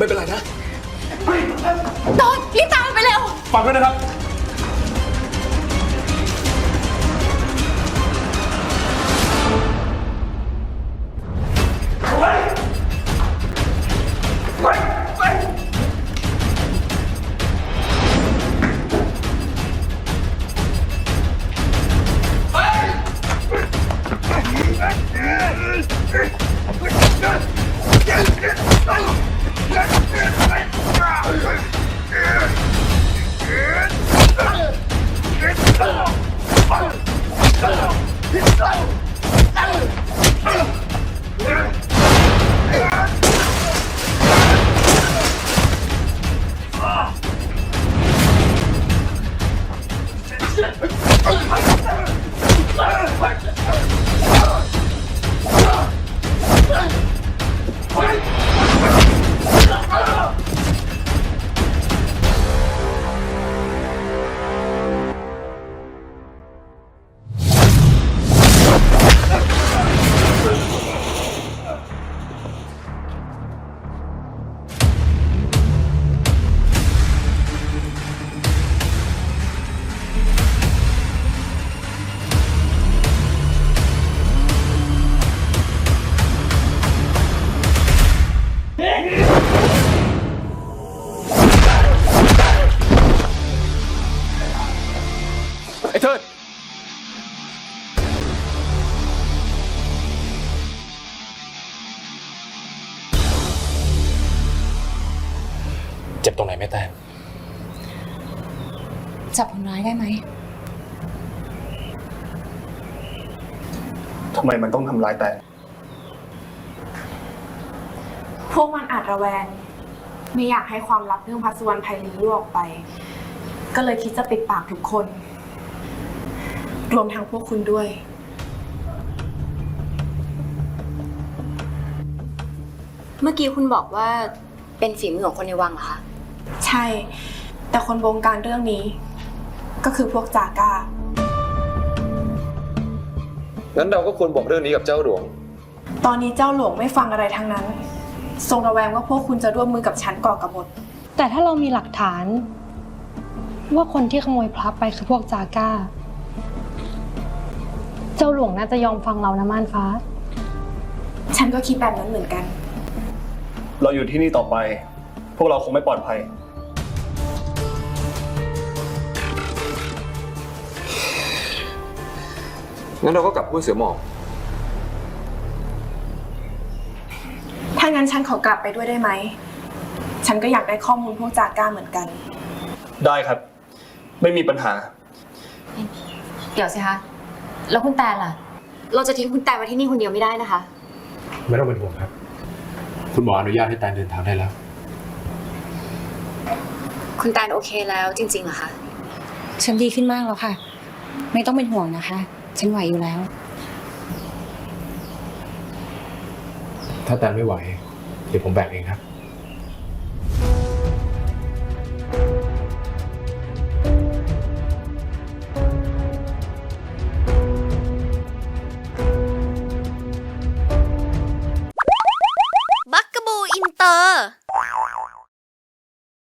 ไม่เป็นไรนะ โดนรีบตามมันไปเร็ว ฟังด้วยนะครับไอ้ รงไหนไหม่แตนจับคนร้ายได้ไหม ทำไมมันต้องทำร้ายแต่ พวกมันอาจระแวง ไม่อยากให้ความลับเรื่องพัสสุวรรณไพลีรั่วออกไป ก็เลยคิดจะปิดปากทุกคน รวมทั้งพวกคุณด้วย เมื่อกี้คุณบอกว่าเป็นฝีมือของคนในวังเหรอคะ ใช่ แต่คนบงการเรื่องนี้ ก็คือพวกจาก้า งั้นเราก็ควรบอกเรื่องนี้กับเจ้าหลวง ตอนนี้เจ้าหลวงไม่ฟังอะไรทั้งนั้น ทรงระแวงว่าพวกคุณจะร่วมมือกับฉันก่อกบฏแต่ถ้าเรามีหลักฐาน ว่าคนที่ขโมยพระไปคือพวกจาก้า เจ้าหลวงน่าจะยอมฟังเรานะม่านฟ้า ฉันก็คิดแบบนั้นเหมือนกัน เราอยู่ที่นี่ต่อไป พวกเราคงไม่ปลอดภัย งั้นเราก็กลับห้วยเสือหมอบ ถ้างั้นฉันขอกลับไปด้วยได้ไหม ฉันก็อยากได้ข้อมูลพวกจาก้าเหมือนกัน ได้ครับ ไม่มีปัญหา เดี๋ยวสิคะ แล้วคุณแตนล่ะ เราจะทิ้งคุณแตนไว้ที่นี่คนเดียวไม่ได้นะคะ ไม่ต้องเป็นห่วงครับ คุณหมออนุญาตให้แตนเดินทางได้แล้ว คุณแตนโอเคแล้วจริงๆเหรอคะ ฉันดีขึ้นมากแล้วค่ะ ไม่ต้องเป็นห่วงนะคะ ฉันไหวอยู่แล้ว ถ้าแตนไม่ไหว เดี๋ยวผมแบกเองครับ